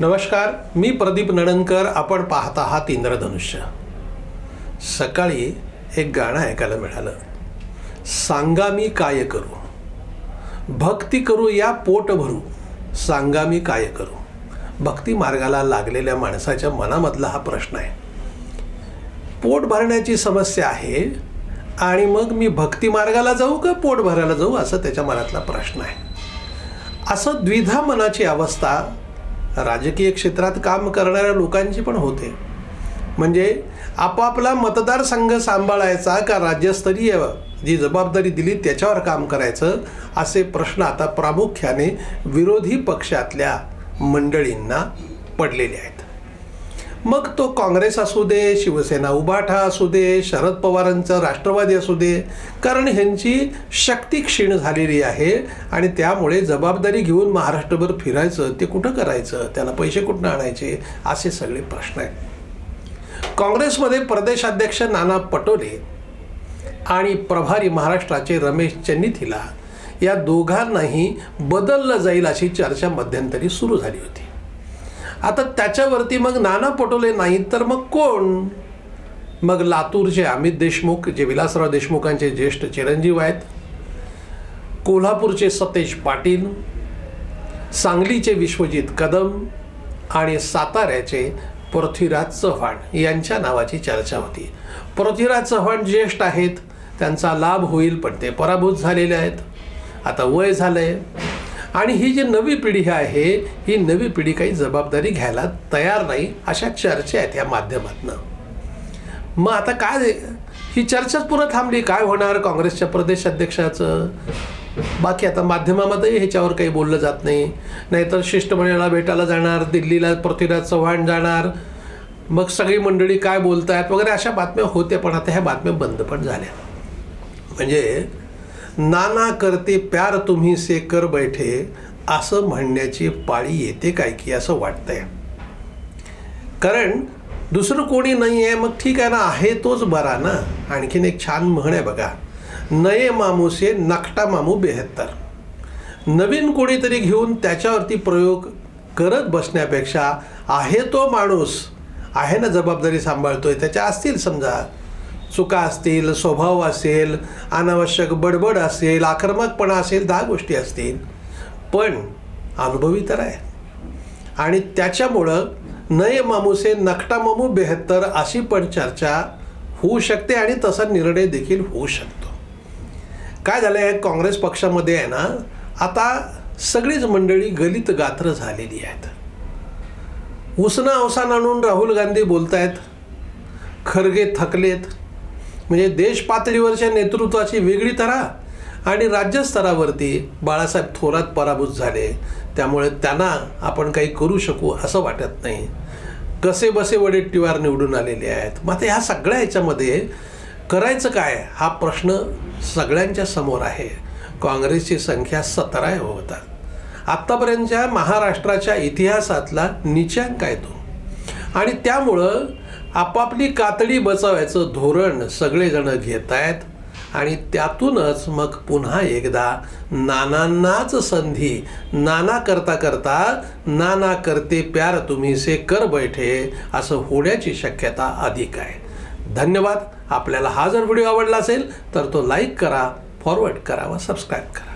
नमस्कार मी प्रदीप नडनकर आपण पाहत आहात इंद्रधनुष्य. सकाळी एक गाणं ऐकायला मिळालं. सांगा मी काय करू? भक्ती करू या पोट भरू. सांगा मी काय करू? भक्ती मार्गाला लागलेल्या माणसाच्या मनामधला हा प्रश्न आहे. पोट भरण्याची समस्या आहे आणि मग मी भक्ती मार्गाला जाऊ का पोट भरायला जाऊ? असं त्याच्या मनातला प्रश्न आहे. असं द्विधा मनाची अवस्था राजकीय क्षेत्रात काम करणाऱ्या लोकांची पण होते. म्हणजे आपापला मतदारसंघ सांभाळायचा का राज्यस्तरीय जी जबाबदारी दिली त्याच्यावर काम करायचं असे प्रश्न आता प्रामुख्याने विरोधी पक्षातल्या मंडळींना पडलेले आहेत. मग तो काँग्रेस असू दे शिवसेना उबाठा असू दे शरद पवारांचं राष्ट्रवादी असू दे कारण ह्यांची शक्ती क्षीण झालेली आहे आणि त्यामुळे जबाबदारी घेऊन महाराष्ट्रभर फिरायचं ते कुठं करायचं त्याला पैसे कुठनं आणायचे असे सगळे प्रश्न आहेत. काँग्रेसमध्ये प्रदेशाध्यक्ष नाना पटोले आणि प्रभारी महाराष्ट्राचे रमेश चन्नीथिला या दोघांनाही बदललं जाईल अशी चर्चा मध्यंतरी सुरू झाली होती. आता त्याच्यावरती मग नाना पटोले नाहीत तर मग कोण? मग लातूरचे अमित देशमुख जे विलासराव देशमुखांचे ज्येष्ठ चिरंजीव आहेत कोल्हापूरचे सतेज पाटील सांगलीचे विश्वजित कदम आणि साताऱ्याचे पृथ्वीराज चव्हाण यांच्या नावाची चर्चा होती. पृथ्वीराज चव्हाण ज्येष्ठ आहेत त्यांचा लाभ होईल पण ते पराभूत झालेले आहेत. आता वय झालं आहे आणि ही जी नवी पिढी आहे ही नवी पिढी काही जबाबदारी घ्यायला तयार नाही अशा चर्चा आहेत या माध्यमातनं. मग आता काय ही चर्चाच पुरं थांबली. काय होणार काँग्रेसच्या प्रदेश अध्यक्षाचं? बाकी आता माध्यमामध्ये ह्याच्यावर काही बोललं जात नाही. नाहीतर शिष्टमंडळाला भेटायला जाणार दिल्लीला पृथ्वीराज चव्हाण जाणार. मग सगळी मंडळी काय बोलतायत वगैरे अशा बातम्या होत्या पण आता ह्या बातम्या बंद पण झाल्या. म्हणजे नाना करते प्यार तुम्ही से कर बैठे असं म्हणण्याची पाळी येते काय की असं वाटतंय. कारण दुसरं कोणी नाही आहे मग ठीक आहे ना आहे तोच बरा ना? आणखीन एक छान म्हण आहे बघा. नये मामूसे नकटा मामू बेहत्तर. नवीन कोणीतरी घेऊन त्याच्यावरती प्रयोग करत बसण्यापेक्षा आहे तो माणूस आहे ना जबाबदारी सांभाळतोय त्याच्या असतील समजा चुका असतील स्वभाव असेल अनावश्यक बडबड असेल आक्रमकपणा असेल दहा गोष्टी असतील. पण अनुभवी तर आहे. आणि त्याच्यामुळं नय मामूसे नकटा मामू बेहत्तर अशी पण चर्चा होऊ शकते आणि तसा निर्णय देखील होऊ शकतो. काय झालं आहे काँग्रेस पक्षामध्ये आहे ना आता सगळीच मंडळी गलित गात्र झालेली आहेत. उसना अवसान आणून राहुल गांधी बोलत आहेत खरगे थकलेत म्हणजे देश पातळीवरच्या नेतृत्वाची वेगळी तरा आणि राज्यस्तरावरती बाळासाहेब थोरात पराभूत झाले. त्यामुळे त्यांना आपण काही करू शकू असं वाटत नाही. कसे बसे वडेट्टीवार निवडून आलेले आहेत? मग आता ह्या सगळ्या ह्याच्यामध्ये करायचं काय? हा प्रश्न सगळ्यांच्या समोर आहे. काँग्रेसची संख्या सतरा आहे. होता आत्तापर्यंतच्या महाराष्ट्राच्या इतिहासातला निचांक आहे तो. आणि त्यामुळं आपापली कातडी बचावायचं धोरण सगळेजण घेत आहेत आणि त्यातूनच मग पुन्हा एकदा नानांनाच संधी नाना करता करता नाना करते प्यार तुम्ही से कर बैठे असं होण्याची शक्यता अधिक आहे. धन्यवाद. आपल्याला हा जर व्हिडिओ आवडला असेल तर तो लाईक करा फॉरवर्ड करा व सबस्क्राईब करा.